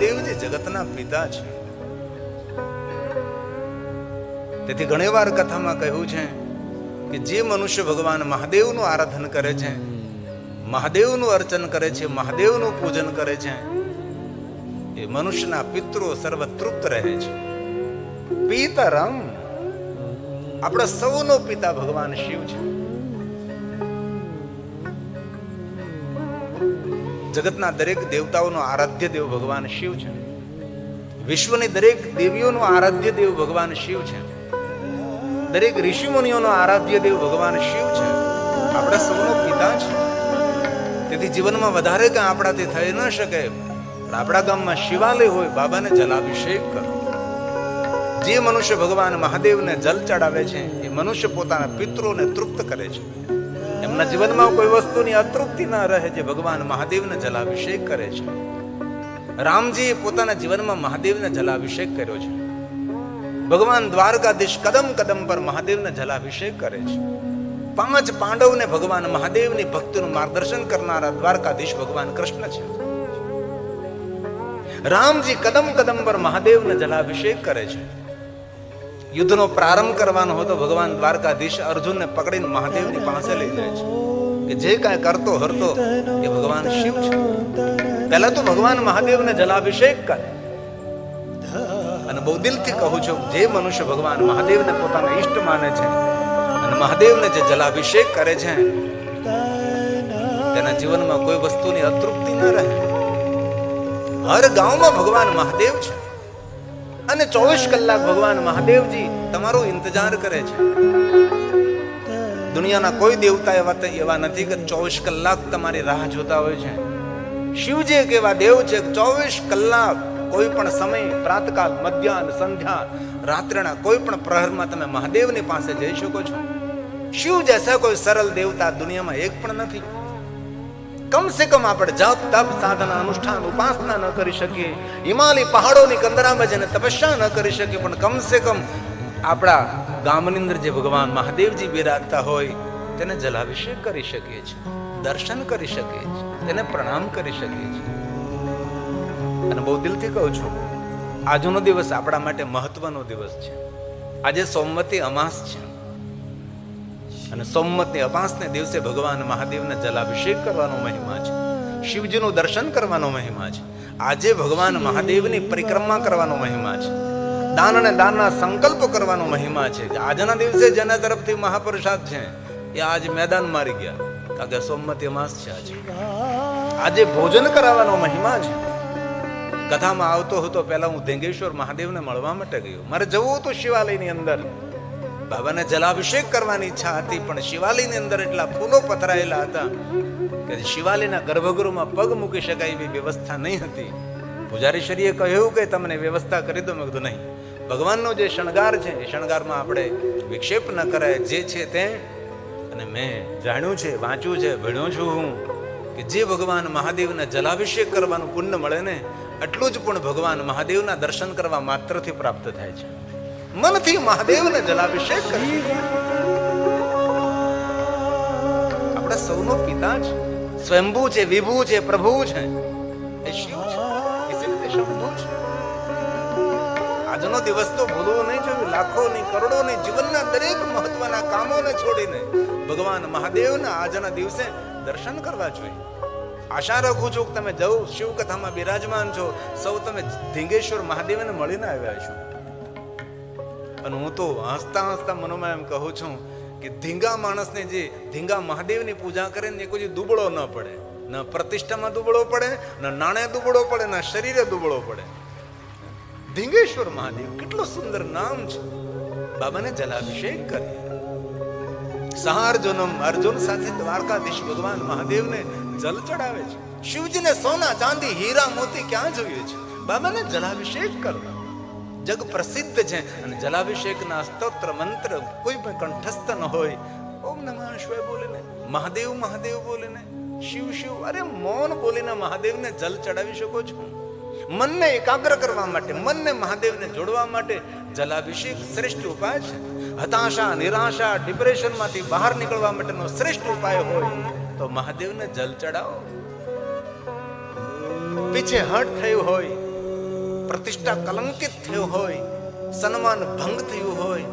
મહાદેવજી જગતના પિતા છે. તેથી ઘણીવાર કથામાં કહ્યું છે કે જે મનુષ્ય ભગવાન મહાદેવનું આરાધન કરે છે, મહાદેવનું અર્ચન કરે છે, મહાદેવનું પૂજન કરે છે, એ મનુષ્યના પિતૃ સર્વ તૃપ્ત રહે છે. પિતરમ, આપણા સૌનો પિતા ભગવાન શિવ છે. જગતના દરેક દેવતાઓનો આરાધ્ય દેવ ભગવાન શિવ છે. વિશ્વની દરેક દેવીઓનો આરાધ્ય દેવ ભગવાન શિવ છે. દરેક ઋષિમુનિઓનો આરાધ્ય દેવ ભગવાન શિવ છે. આપણા સૌનો પિતા છે. તેથી જીવનમાં વધારે કાંઈ આપણાથી થઈ ન શકે. પણ આપણા ગામમાં શિવાલય હોય, બાબાને જલાભિષેક કરો. જે મનુષ્ય ભગવાન મહાદેવને જલ ચડાવે છે, એ મનુષ્ય પોતાના પિતૃને તૃપ્ત કરે છે. એમના જીવનમાં કોઈ વસ્તુની અતૃપ્તિ ન રહે જે ભગવાન મહાદેવને જલાભિષેક કરે છે. રામજીએ પોતાના જીવનમાં મહાદેવને જલાભિષેક કર્યો છે. ભગવાન દ્વારકાધીશ કદમ કદમ પર મહાદેવને જલાભિષેક કરે છે. પાંચ પાંડવને ભગવાન મહાદેવની ભક્તિનું માર્ગદર્શન કરનારા દ્વારકાધીશ ભગવાન કૃષ્ણ છે. રામજી કદમ કદમ પર મહાદેવને જલાભિષેક કરે છે. યુદ્ધનો પ્રારંભ કરવાનો હતો ભગવાન દ્વારકાધીશ અર્જુનને પકડીને મહાદેવની પાસે લઈ જાય છે. કે જે કાંઈ કરતો, હરતો, એ ભગવાન શિવ છે. પહેલા તો ભગવાન મહાદેવને જલાભિષેક કરે. અને બહુ દિલથી કહું છું, જે મનુષ્ય ભગવાન મહાદેવને પોતાના ઈષ્ટ માને છે અને મહાદેવને જે જલાભિષેક કરે છે, તેના જીવનમાં કોઈ વસ્તુની અતૃપ્તિ ન રહે. હર ગામમાં ભગવાન મહાદેવ છે. અને ચોવીસ કલાક ભગવાન મહાદેવજી તમારો ઇંતજાર કરે છે. દુનિયાના કોઈ દેવતા એવા એવા નથી કે ચોવીસ કલાક તમારી રાહ જોતા હોય છે. શિવજી એક એવા દેવ છે ચોવીસ કલાક કોઈ પણ સમય, પ્રાતકાલ, મધ્યાહન, સંધ્યા, રાત્રિના કોઈ પણ પ્રહરમાં તમે મહાદેવની પાસે જઈ શકો છો. શિવ જૈસા કોઈ સરળ દેવતા દુનિયામાં એક પણ નથી. કમ સે કમ આપણે જપ તપ સાધના, અનુષ્ઠાન, ઉપાસના ન કરી શકીએ. હિમાલય પહાડોની કંદરામાં જઈને તપસ્યા ન કરી શકીએ, પણ કમ સે કમ આપણા ગામની અંદર જે ભગવાન મહાદેવજી બિરાજતા હોય, તેને જલાભિષેક કરી શકીએ છીએ, દર્શન કરી શકીએ છીએ, તેને પ્રણામ કરી શકીએ છીએ. અને બહુ દિલથી કહું છું, આજનો દિવસ આપણા માટે મહત્વનો દિવસ છે. આજે સોમવતી અમાસ છે. અને સોમવતની અપાસને દિવસે ભગવાન મહાદેવને જલાભિષેક કરવાનો મહિમા છે. શિવજીનું દર્શન કરવાનો મહિમા છે. આજે ભગવાન મહાદેવની પરિક્રમા કરવાનો મહિમા છે. દાન અને દાનના સંકલ્પ કરવાનો મહિમા છે આજના દિવસે જેના તરફથી મહાપ્રસાદ છે એ આજ મેદાન મારી ગયા. કારણ કે સોમવતી અમાસ છે આજે. આજે ભોજન કરાવવાનો મહિમા છે. કથામાં આવતો હતો, પહેલા હું ધેંગેશ્વર મહાદેવને મળવા માટે ગયો. મારે જવું હતું શિવાલયની અંદર. બાબાને જલાભિષેક કરવાની ઈચ્છા હતી, પણ શિવાલયની અંદર એટલા ફૂલો પથરાયેલા હતા કે શિવાલયના ગર્ભગૃહમાં પગ મૂકી શકાય એવી વ્યવસ્થા નહીં હતી. પૂજારીશ્વરીએ કહ્યું કે તમને વ્યવસ્થા કરી દો. મેં કીધું, નહીં. ભગવાનનો જે શણગાર છે, એ શણગારમાં આપણે વિક્ષેપ ન કરાય. જે છે તે. અને મેં જાણ્યું છે, વાંચ્યું છે, ભણ્યો છું હું કે જે ભગવાન મહાદેવને જલાભિષેક કરવાનું પુણ્ય મળે ને એટલું જ પણ ભગવાન મહાદેવના દર્શન કરવા માત્રથી પ્રાપ્ત થાય છે. મનથી મહાદેવને જલાભિષેક કરી. આપણે સૌનો પિતા છે સ્વયંભૂ છે, વિભુ છે, પ્રભુ છે. એ શિવ છે. આજનો દિવસ તો ભૂલવો નહીં જોઈએ લાખો ની કરોડો ની જીવનના દરેક મહત્વના કામોને છોડીને ભગવાન મહાદેવના આજના દિવસે દર્શન કરવા જોઈએ. આશા રાખું છું કે તમે જવ શિવ કથામાં બિરાજમાન છો. સૌ તમે ધીંગેશ્વર મહાદેવને મળીને આવ્યા છો અને હું તો હસતા હસતા મનોમાં એમ કહું છું કે ધીંગા માણસને જે ધીંગા મહાદેવની પૂજા કરે ને, એ કોઈ દુબળો ન પડે. ન પ્રતિષ્ઠામાં દુબળો પડે, ન નાણે દુબળો પડે, ન શરીરે દુબળો પડે. ધીંગેશ્વર મહાદેવ કેટલું સુંદર નામ છે. બાબાને જલાભિષેક કરીએ. સહાર્જુનમ અર્જુન સાથે દ્વારકાધીશ ભગવાન મહાદેવને જલ ચડાવે છે. શિવજીને સોના, ચાંદી, હીરા, મોતી ક્યાં જોઈએ છે? બાબાને જલાભિષેક કરવા જગ પ્રસિદ્ધ છે અને જલાભિષેકના સ્તોત્ર મંત્ર કોઈ પણ કંઠસ્થ ન હોય, ઓમ નમઃ શિવાય બોલીને, મહાદેવ મહાદેવ બોલીને, શિવ શિવ, અરે મૌન બોલીને મહાદેવને જલ ચડાવી શકો છો? મનને એકાગ્ર કરવા માટે, મનને મહાદેવને જોડવા માટે જલાભિષેક શ્રેષ્ઠ ઉપાય છે. હતાશા, નિરાશા, ડિપ્રેશનમાંથી બહાર નીકળવા માટેનો શ્રેષ્ઠ ઉપાય હોય તો મહાદેવને જલ ચડાવો. પીછે હટ થયું હોય પ્રતિષ્ઠા કલંકિત થયો હોય સન્માન ભંગ થયું હોય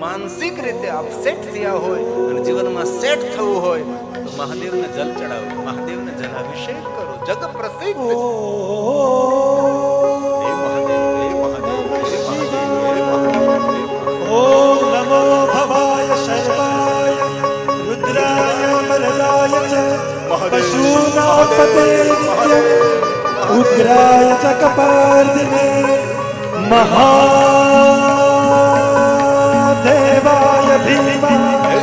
માનસિક રીતે અપસેટ થયા હોય અને જીવનમાં સેટ થવું હોય તો મહાદેવને જલ ચડાવો મહાદેવને જલાભિષેક કરો જગ પ્રસિદ્ધ. છે. હે કપાર્જ ને મહાદેવાય ભીમાય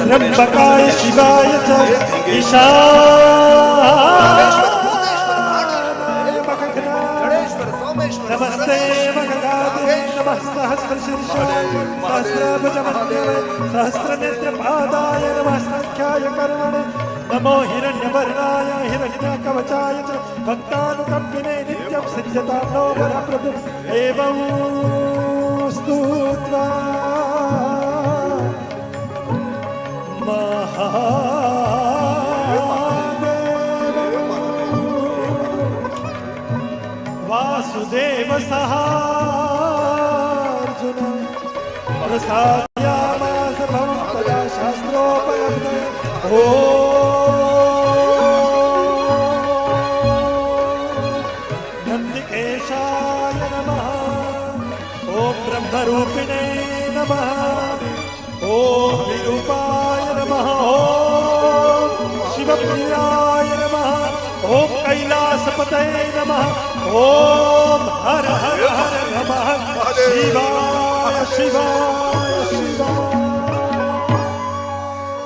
ત્રંબકાય શિવાય ચ ઈશા નમસ્તે સહસ્રનેત્ર પાદાય નમસ્તખ્યાય કર્મણે નમો હિરણ્યવર્ણાય હિરણ્યકવચાય ચ ભક્તાનુકંપિને सृजतानो वरप्रभु एवं स्तुत्वा महा वासुदेव सहार्जुन प्रसाद्यामास भवं तदा शास्त्रोपलब्ध ओ शिवप्रियाय नमः ॐ कैलासपतये नमः ॐ हर हर हर नमः शिवाय शिवाय शिवाय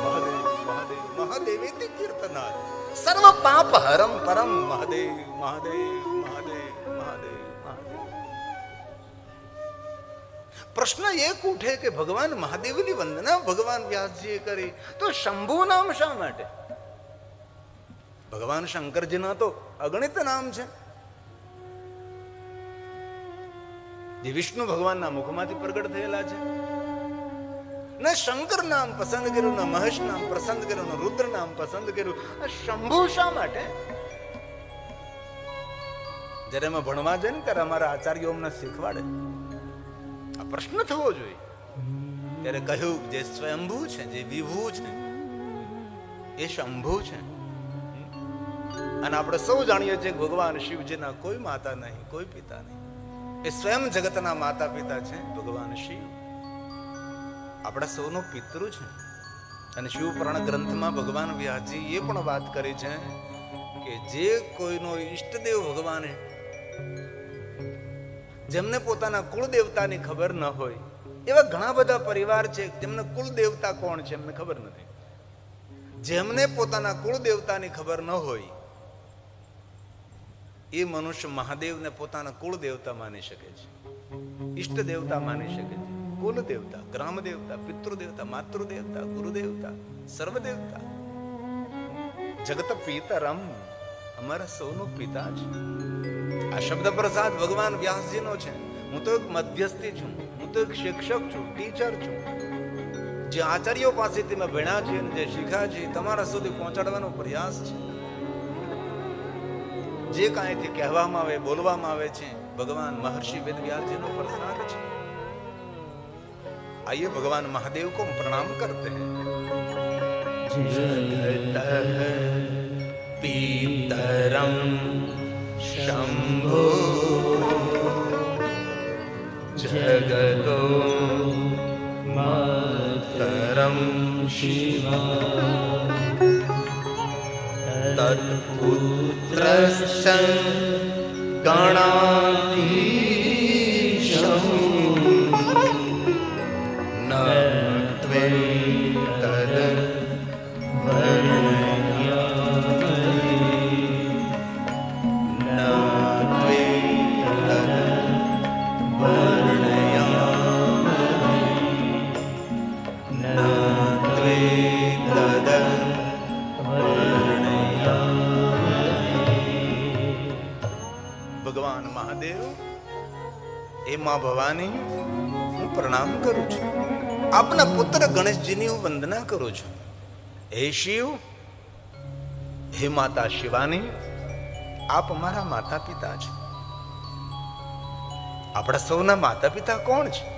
મહાદેવ મહાદેવ મહાદેવેતિ કીર્તનાથ સર્વ પાપ હરમ પરમ મહાદેવ મહાદેવ મહાદેવ મહાદેવ મહાદેવ પ્રશ્ન એક ઉઠે કે ભગવાન મહાદેવની વંદના ભગવાન વ્યાસજીએ કરી તો શંભુ નામ શા માટે ભગવાન શંકરજીના તો અગણિત નામ છે. જે વિષ્ણુ ભગવાનના મુખમાંથી પ્રગટ થયેલા છે. ને શંકર નામ પસંદ કર્યું, ને મહેશ નામ પસંદ કર્યું, ને રુદ્ર નામ પસંદ કર્યું. શંભુ શા માટે? જ્યારે અમે ભણવા જઈએ ને ત્યારે અમારા આચાર્યો અમને શીખવાડે. આ પ્રશ્ન થવો જોઈએ. ત્યારે કહ્યું, જે સ્વયંભૂ છે, જે વિભૂ છે, એ શંભુ છે. અને આપણે સૌ જાણીએ છીએ ભગવાન શિવજીના કોઈ માતા નહીં, કોઈ પિતા નહીં. એ સ્વયં જગતના માતા પિતા છે ભગવાન શિવ. આપણા સૌનો પિતૃ છે. અને શિવપુરાણ ગ્રંથમાં ભગવાન વ્યાસજી એ પણ વાત કરી છે કે જે કોઈનો ઈષ્ટદેવ ભગવાન જેમને પોતાના કુળ દેવતાની ખબર ન હોય, એવા ઘણા બધા પરિવાર છે તેમને કુલ દેવતા કોણ છે એમને ખબર નથી. જેમને પોતાના કુળ દેવતાની ખબર ન હોય એ મનુષ્ય મહાદેવને પોતાના કુળ દેવતા માની શકે છે. ઈષ્ટ દેવતા માની શકે છે. કુલ દેવતા, ગ્રામ દેવતા, પિતૃ દેવતા, માતૃ દેવતા, ગુરુ દેવતા, સર્વ દેવતા. જગત પિતરમ, અમારા સૌનો પિતા છે આ શબ્દ પ્રસાદ ભગવાન વ્યાસજીનો છે. હું તો એક મધ્યસ્થી છું. હું તો એક શિક્ષક છું, ટીચર છું. જે આચાર્યો પાસેથી મેં ભણ્યા છે અને જે શીખ્યા છે તમારા સુધી પહોંચાડવાનો પ્રયાસ છે. જે કાંઈથી કહેવામાં આવે, બોલવામાં આવે છે, ભગવાન મહર્ષિ વેદવ્યાસજીનો પ્રસાદ છે. આઈએ ભગવાન મહાદેવ કો પ્રણામ કરતે જગત પીતરમ શંભો જગતો માતરમ શિવા तत्पुत्रश्च गणाधीशम् પુત્ર હું વંદના કરું છું. હે શિવ, હે માતા શિવાની, આપ અમારા માતા પિતા છો. આપણા સૌના માતા પિતા કોણ છે?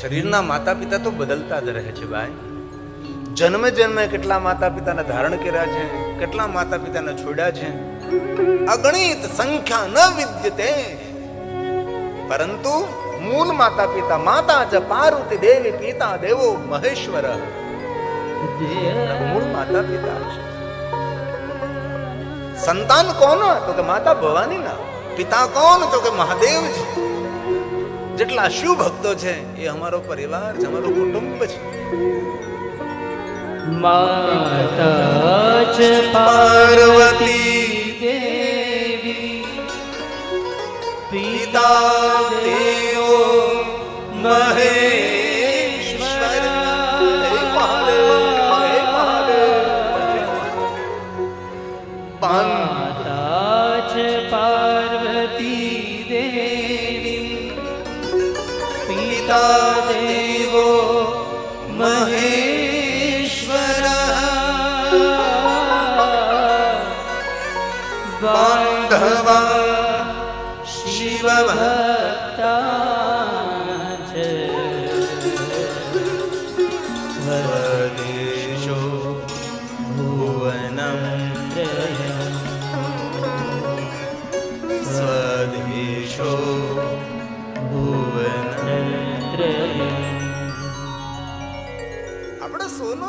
શરીરના માતા પિતા તો બદલતા જ રહે છે ભાઈ. જન્મે જન્મે કેટલા માતા પિતાને ધારણ કર્યા છે, કેટલા માતા પિતાને છોડ્યા છે. અગણિત સંખ્યા ન વિદ્યતે. પરંતુ મૂળ માતા પિતા માતા જ પાર્વતી દેવી પિતા દેવો મહેશ્વર. મૂળ માતા પિતા સંતાન કોણ તો કે માતા ભવાની ના. પિતા કોણ? તો કે મહાદેવ છે જેટલા શિવ ભક્તો છે એ અમારો પરિવાર છે અમારું કુટુંબ છે. માતા પાર્વતી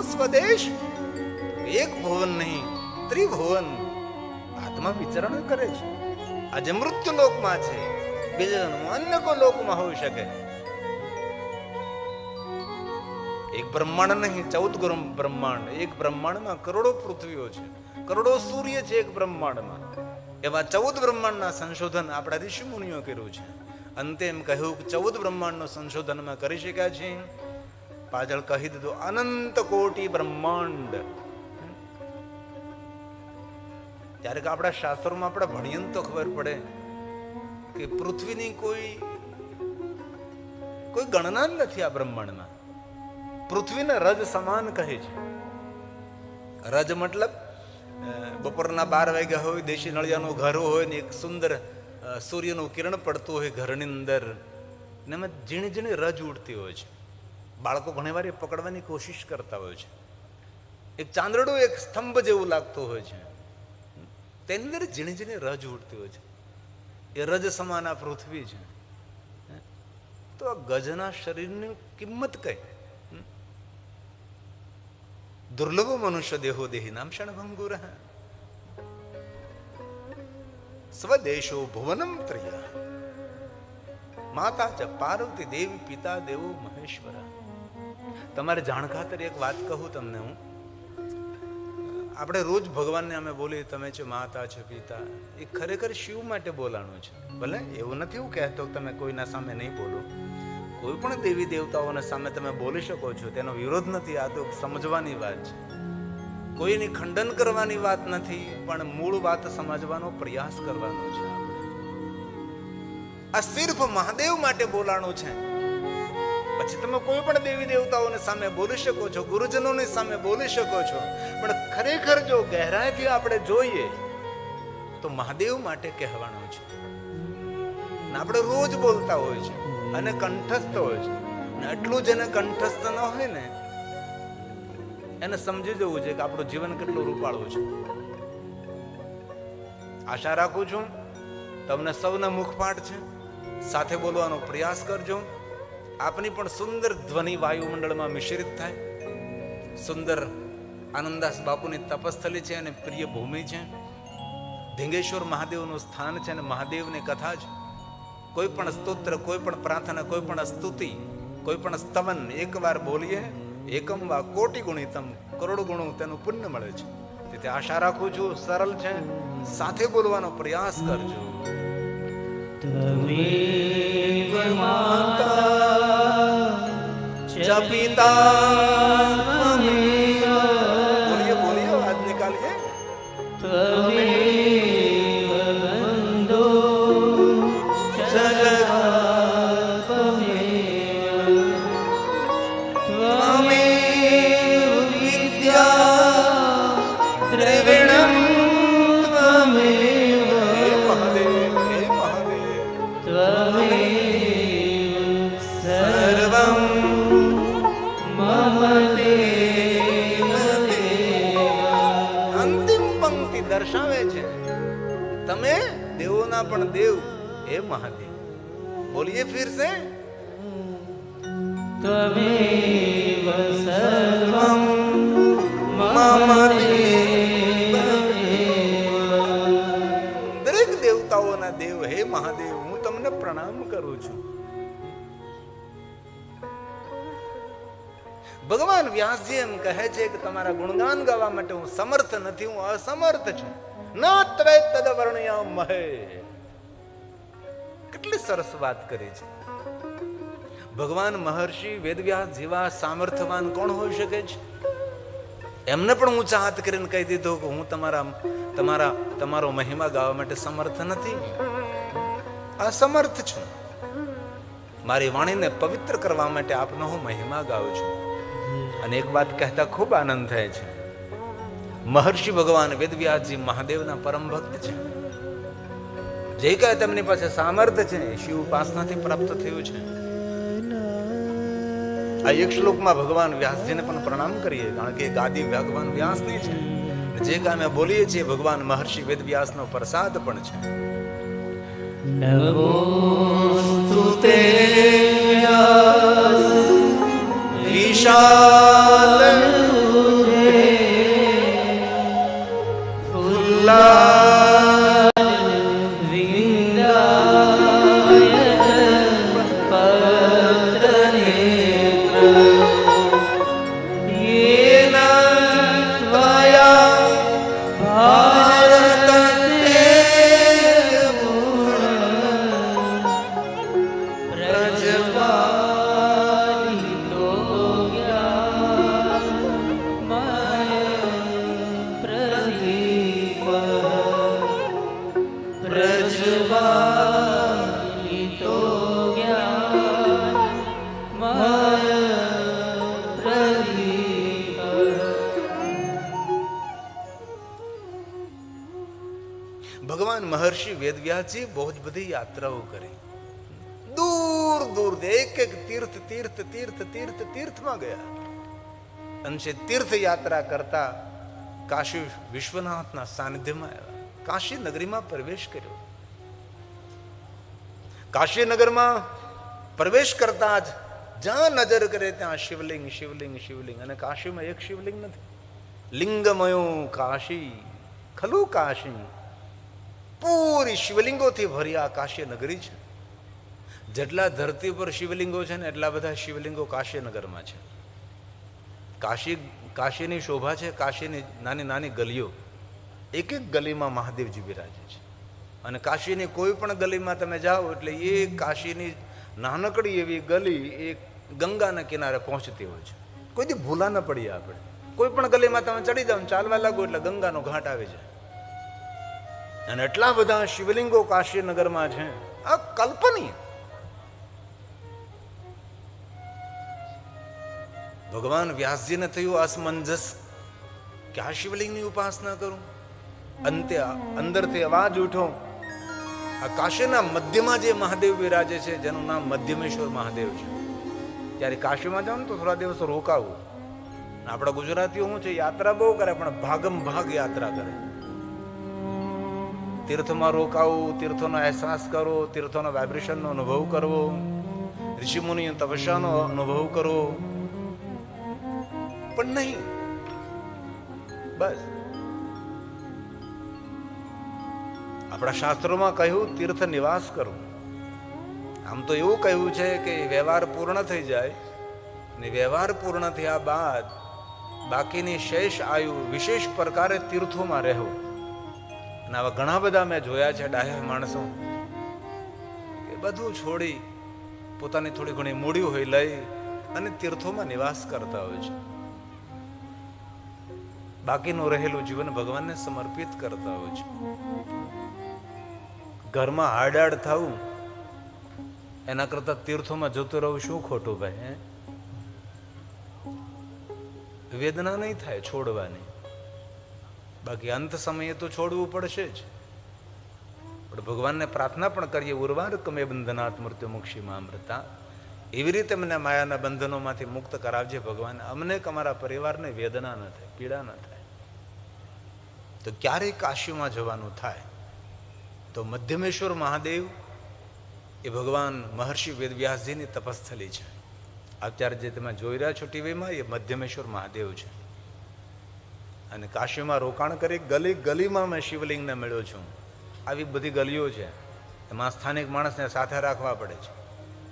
સ્વદેશ? એક ભુવન નહીં, ત્રિભુવન. આત્મા વિચરણ કરે છે. આજે મૃત્યુ લોકમાં છે. બીજા અન્ય કોઈ લોકમાં હોઈ શકે. એક બ્રહ્માંડ નહીં, ચૌદ ગુરુ બ્રહ્માંડ. એક બ્રહ્માંડમાં કરોડો પૃથ્વીઓ છે. કરોડો સૂર્ય છે એક બ્રહ્માંડમાં. એવા ચૌદ બ્રહ્માંડના સંશોધન આપણા ઋષિ મુનિઓ કર્યું છે. અંતે એમ કહ્યું કે ચૌદ બ્રહ્માંડનું સંશોધન અમે કરી શક્યા છીએ. પાછળ કહી દીધું, અનંત કોટી બ્રહ્માંડ. ત્યારે કે આપણા શાસ્ત્રોમાં આપણે ભણીએ તો ખબર પડે કે પૃથ્વીની કોઈ કોઈ ગણના જ નથી આ બ્રહ્માંડમાં. પૃથ્વીને રજ સમાન કહે છે. રજ મતલબ બપોરના બાર વાગ્યા હોય, દેશી નળિયાનું ઘર હોય ને એક સુંદર સૂર્યનું કિરણ પડતું હોય ઘરની અંદર. ને એમાં ઝીણી ઝીણી રજ ઉડતી હોય છે. બાળકો ઘણીવાર એ પકડવાની કોશિશ કરતા હોય છે. એક ચાંદડું એક સ્તંભ જેવું લાગતું હોય છે. તેની અંદર ઝીણી ઝીણી રજ ઉડતી હોય છે. એ રજ સમાન આ પૃથ્વી છે. તો આ ગજના શરીરની કિંમત કઈ? દુર્લભ મનુષ્ય દેહો દેહી નામ ક્ષણભંગુર સ્વદેશો ભુવનમ ત્રિયા માતા ચ પાર્વતી દેવી પિતા દેવો મહેશ્વર. તમારે જાણ ખાતર એક વાત કહું તમને હું. આપણે રોજ ભગવાનને અમે બોલીએ, તમે છે માતા, છે પિતા. એ ખરેખર શિવ માટે બોલાણું છે. ભલે એવું નથી હું કહેતો તમે કોઈના સામે નહીં બોલો. કોઈ પણ દેવી દેવતાઓના સામે તમે બોલી શકો છો, તેનો વિરોધ નથી. આ તો સમજવાની વાત છે. કોઈની ખંડન કરવાની વાત નથી, પણ મૂળ વાત સમજવાનો પ્રયાસ કરવાનો છે આ સિર્ફ મહાદેવ માટે બોલાણું છે. પછી તમે કોઈ પણ દેવી દેવતાઓની સામે બોલી શકો છો, ગુરુજનોની સામે બોલી શકો છો, પણ ખરેખર જો ગહેરાઈથી આપણે જોઈએ, તો મહાદેવ માટે કહેવાનું છે. આપણે રોજ બોલતા હોય છે અને કંઠસ્થ હોય છે. ને એટલું જેને કંઠસ્થ ન હોય ને, એને સમજી જવું છે કે આપણું જીવન કેટલું રૂપાળું છે. આશા રાખું છું, તમને સૌને મુખપાઠ છે. સાથે બોલવાનો પ્રયાસ કરજો. આપની પણ સુંદર ધ્વનિ વાયુમંડળમાં મિશ્રિત થાય. સુંદર આનંદાસ બાપુની તપસ્થલી છે અને પ્રિય ભૂમિ છે. ધીંગેશ્વર મહાદેવનું સ્થાન છે અને મહાદેવની કથા છે. કોઈ પણ સ્તોત્ર કોઈ પણ પ્રાર્થના કોઈ પણ સ્તુતિ કોઈ પણ સ્તવન એકવાર બોલીએ એકમ વા કોટી ગુણિતમ કરોડ ગુણું તેનું પુણ્ય મળે છે. તેથી આશા રાખું છું સરળ છે. સાથે બોલવાનો પ્રયાસ કરજો. તમે માતા પિતા એ ફિરસે તમેવ દરેક દેવતાઓના દેવ હે મહાદેવ હું તમને પ્રણામ કરું છું. ભગવાન વ્યાસજી એમ કહે છે કે તમારા ગુણગાન ગાવા માટે હું સમર્થ નથી હું અસમર્થ છું. ના ત્વૈ તદ વર્ણ્યા મહે. કેટલી સરસ વાત કરી છે. ભગવાન મહર્ષિ વેદવ્યાસ જેવા સામર્થવાન કોણ હોઈ શકે છે? એમને પણ ઊંચા હાથ કરીને કહી દીધો કે હું તમારા તમારા, તમારો મહિમા ગાવા માટે સમર્થ નથી. અસમર્થ છું. મારી વાણીને પવિત્ર કરવા માટે આપનો હું મહિમા ગાઉં છું. અને એક વાત કહેતા ખૂબ આનંદ થાય છે. મહર્ષિ ભગવાન વેદવ્યાસજી મહાદેવના પરમ ભક્ત છે. જે કાંઈ તેમની પાસે સામર્થ્ય છે શિવ ઉપાસનાથી પ્રાપ્ત થયું છે. આ એક શ્લોકમાં ભગવાન વ્યાસજીને પણ પ્રણામ કરીએ, કારણ કે ગાદી ભગવાન વ્યાસની છે. જે કામે બોલીએ છીએ, ભગવાન મહર્ષિ વેદ વ્યાસનો પ્રસાદ પણ છે. વિશાલ મહર્ષિ વેદવ્યાસજી બહુ જ બધી યાત્રાઓ કરી દૂર દૂર એક એક તીર્થ તીર્થ તીર્થ તીર્થ તીર્થમાં ગયા અંશે તીર્થ યાત્રા કરતા કાશી વિશ્વનાથના સાનિધ્યમાં આવ્યા કાશી નગરીમાં પ્રવેશ કર્યો કાશી નગરમાં પ્રવેશ કરતા જ જ્યાં નજર કરે ત્યાં શિવલિંગ શિવલિંગ શિવલિંગ અને કાશીમાં એક શિવલિંગ નથી લિંગમયું કાશી ખલું કાશી પૂરી શિવલિંગોથી ભરી આ કાશી નગરી છે. જેટલા ધરતી પર શિવલિંગો છે ને એટલા બધા શિવલિંગો કાશીનગરમાં છે. કાશી, કાશીની શોભા છે, કાશીની નાની નાની ગલીઓ. એક એક ગલીમાં મહાદેવજી બિરાજે છે. અને કાશીની કોઈ પણ ગલીમાં તમે જાઓ એટલે એ કાશીની નાનકડી એવી ગલી એ ગંગાના કિનારે પહોંચતી હોય છે. કોઈથી ભૂલા ન પડીએ આપણે. કોઈ પણ ગલીમાં તમે ચડી જાઓ ચાલવા લાગો એટલે ગંગાનો ઘાટ આવી જાય. અને એટલા બધા શિવલિંગો કાશીનગરમાં છે. આ કલ્પનીય. ભગવાન વ્યાસજીને થયું અસમંજસ કે આ શિવલિંગની ઉપાસના કરું? અંતે અંદરથી અવાજ ઉઠો. આ કાશીના મધ્યમાં જે મહાદેવ બિરાજે છે, જેનું નામ મધ્યમેશ્વર મહાદેવ છે. ત્યારે કાશીમાં જાઓ ને તો થોડા દિવસ રોકાવું. આપણા ગુજરાતીઓ શું છે, યાત્રા બહુ કરે, પણ ભાગમ ભાગ યાત્રા કરે. તીર્થમાં રોકાવું, તીર્થોનો અહેસાસ કરવો, તીર્થોનો વાઇબ્રેશનનો અનુભવ કરવો ઋષિમુનિ તપસ્યાનો અનુભવ કરવો. પણ નહીં. બસ. આપણા શાસ્ત્રોમાં કહ્યું, તીર્થ નિવાસ કરો. આમ તો એવું કહ્યું છે કે વ્યવહાર પૂર્ણ થઈ જાય ને વ્યવહાર પૂર્ણ થયા બાદ બાકીની શેષ આયુ વિશેષ પ્રકારે તીર્થોમાં રહેવું. અને આવા ઘણા બધા મેં જોયા છે ડાહ્યા માણસો એ બધું છોડી પોતાની થોડી ઘણી મૂડી હોય લઈ અને તીર્થોમાં નિવાસ કરતા હોય છે. બાકીનું રહેલું જીવન ભગવાનને સમર્પિત કરતા હોય છે. ઘરમાં હાડાડ થવું, એના કરતા તીર્થોમાં જતું રહું શું ખોટું ભાઈ વેદના નહીં થાય, છોડવાની. બાકી અંત સમયે તો છોડવું પડશે જ. પણ ભગવાનને પ્રાર્થના પણ કરીએ, ઉર્વાર કમે બંધનાથ મૃત્યુ મુક્ષી મામૃતા એવી રીતે મને માયાના બંધનોમાંથી મુક્ત કરાવજે ભગવાન. અમને કે અમારા પરિવારને વેદના ન થાય, પીડા ન થાય. તો ક્યારેય કાશીમાં જવાનું થાય તો મધ્યમેશ્વર મહાદેવ એ ભગવાન મહર્ષિ વેદવ્યાસજીની તપસ્થલી છે. અત્યારે જે તમે જોઈ રહ્યા છો ટીવીમાં, એ મધ્યમેશ્વર મહાદેવ છે. અને કાશીમાં રોકાણ કરી ગલી ગલીમાં મેં શિવલિંગને મળ્યો છું. આવી બધી ગલીઓ છે. એમાં સ્થાનિક માણસને સાથે રાખવા પડે છે.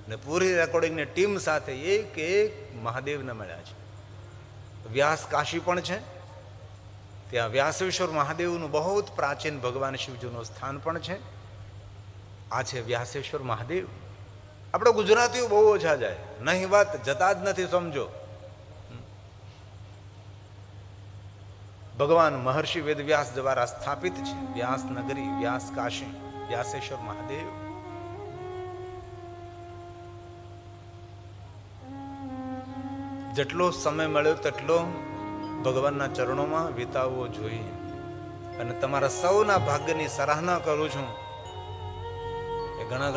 ને પૂરી રેકોર્ડિંગની ટીમ સાથે એક એક મહાદેવને મળ્યા છે. વ્યાસ કાશી પણ છે. ત્યાં વ્યાસેશ્વર મહાદેવનું બહુ જ પ્રાચીન ભગવાન શિવજીનું સ્થાન પણ છે. આ છે વ્યાસેશ્વર મહાદેવ. આપણે ગુજરાતીઓ બહુ ઓછા જાય. નહીં વાત જતા જ નથી, સમજો. ભગવાન મહર્ષિ વેદવ્યાસ દ્વારા સ્થાપિત છે. વ્યાસ નગરી, વ્યાસ કાશી, વ્યાસેશ્વર મહાદેવ. જેટલો સમય મળ્યો તેટલો ભગવાનના ચરણોમાં વિતાવવો જોઈએ. અને તમારા સૌના ભાગ્યની સરાહના કરું છું. એ ઘણા